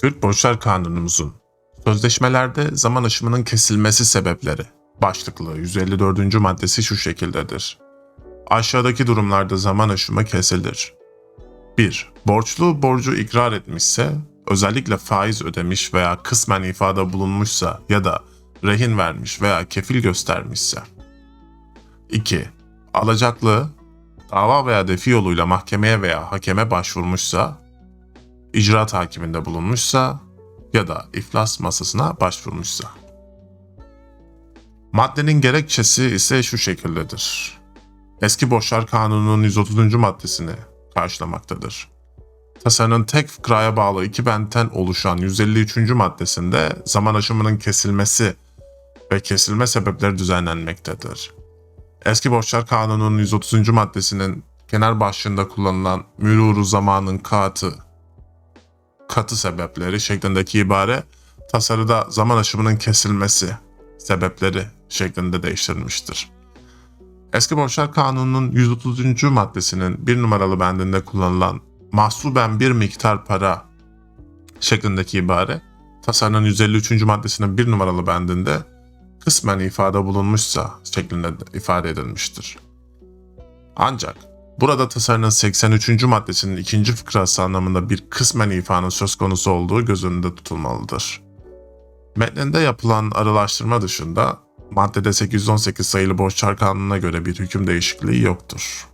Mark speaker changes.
Speaker 1: Türk Borçlar Kanunumuzun sözleşmelerde zaman aşımının kesilmesi sebepleri başlıklı 154. maddesi şu şekildedir. Aşağıdaki durumlarda zaman aşımı kesilir. 1. Borçlu borcu ikrar etmişse, özellikle faiz ödemiş veya kısmen ifade bulunmuşsa ya da rehin vermiş veya kefil göstermişse. 2. Alacaklı, dava veya defi yoluyla mahkemeye veya hakeme başvurmuşsa, icraat hakiminde bulunmuşsa ya da iflas masasına başvurmuşsa. Maddenin gerekçesi ise şu şekildedir. Eski Borçlar Kanunu'nun 130. maddesini karşılamaktadır. Tasarının tek fıkraya bağlı iki benten oluşan 153. maddesinde zaman aşımının kesilmesi ve kesilme sebepleri düzenlenmektedir. Eski Borçlar Kanunu'nun 130. maddesinin genel başlığında kullanılan müruru zamanın katı katı sebepleri şeklindeki ibare tasarıda zaman aşımının kesilmesi sebepleri şeklinde değiştirilmiştir. Eski Borçlar Kanunu'nun 130. maddesinin bir numaralı bendinde kullanılan mahsuben bir miktar para şeklindeki ibare tasarının 153. maddesinin bir numaralı bendinde kısmen ifade bulunmuşsa şeklinde ifade edilmiştir. Ancak burada tasarının 83. maddesinin ikinci fıkrası anlamında bir kısmen ifanın söz konusu olduğu göz önünde tutulmalıdır. Metninde yapılan arılaştırma dışında maddede 818 sayılı borçlar kanununa göre bir hüküm değişikliği yoktur.